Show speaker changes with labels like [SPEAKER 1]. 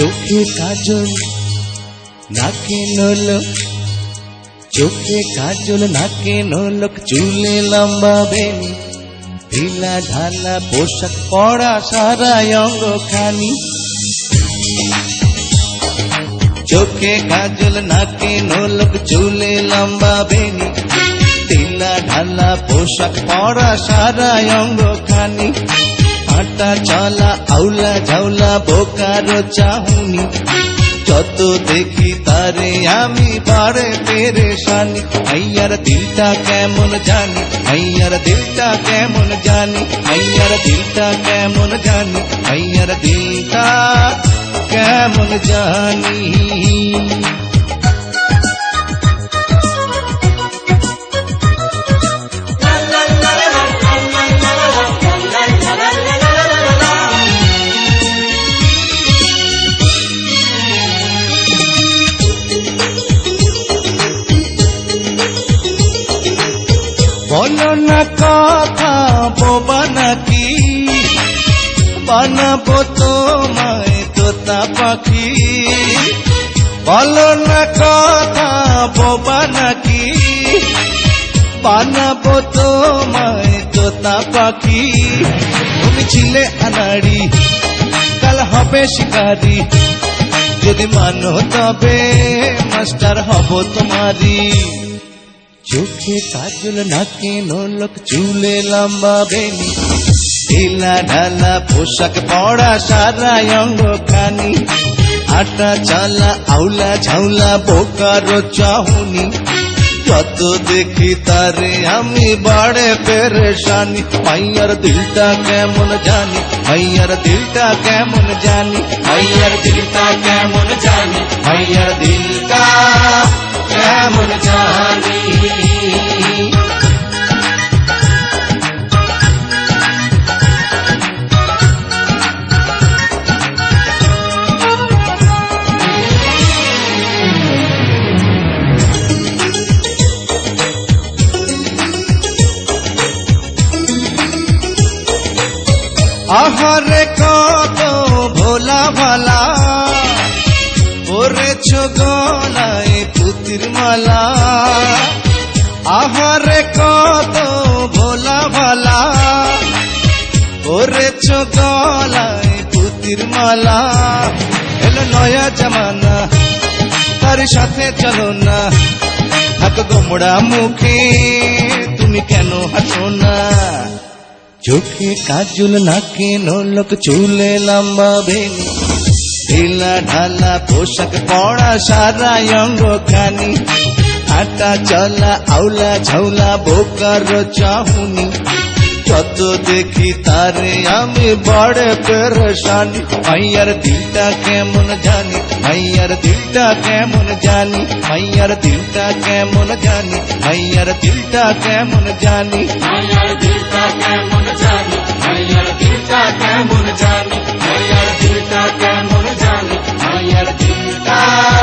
[SPEAKER 1] চোখে কাজল, নাকে নলক। চোখে কাজল, নাকে নলক, চুলে লম্বা বেনি ঢিলা ঢালা পোশাক পরা সারা অঙ্গ খানি চোখে কাজল, নাকে নলক, চুলে লম্বা বেনি ঢিলা ঢালা পোশাক পরা সারা অঙ্গ খানি হাঁটা চলা আউলা ঝাউলা, বোকার চাহুনি। যত দেখি তারে আমি বাড়ে পেরেশানি। আইয়ার দিলটা কেমন জানি আইয়ার দিলটা কেমন জানি আইয়ার দিলটা কেমন জানি আইয়ার দিলটা কেমন জানি। বলো না কথা বোবা নাকি বানাবো তোমায় তোতা পাখি। বলো না কথা বোবা নাকি বানাবো তোমায় তোতা পাখি। তুমি ছিলে আনাড়ি, কাল হবে শিকারি। যদি মানো তবে মাস্টার হব তোমারি চোখে কাজল নাকে নলক, চুলে লম্বা বেনি ঢিলা ঢালা পোশাক পড়া সারা অঙ্গ খানি আটা চালা, আউলা ঝাউলা, বোকার চাহুনি। যত দেখি তারে আমি বাড়ে পেরেশানি। মাইয়ার দিলটা কেমন জানি মাইয়ার দিলটা কেমন জানি মাইয়ার দিলটা কেমন জানি মাইয়ার দিলটা কেমন জানি আহারে কত ভোলা ভালা ওরে গলায় পুতির মালা আহারে কত ভোলা ভালা। ওরে গলায় পুতির মালা এলো নয়া জামানা, তার সাথে চলো না। হাত গোমড়া মুখে, তুমি কেন হাসো না? চোখে কাজল নাকে নলক চুলে লম্বা বেনি ঢিলা ঢালা পোশাক পড়া সারা অঙ্গ খানি হাঁটা চলা, আউলা ঝাউলা, বোকার চাহুনি। যত দেখি তারে আমি বড় পেরেশানি। মাইয়ার দিলটা কেমন জানি মাইয়ার দিলটা কেমন জানি মাইয়ার দিলটা কেমন জানি মাইয়ার দিলটা কেমন জানি।
[SPEAKER 2] মাইয়ার দিলটা কেমন Krishna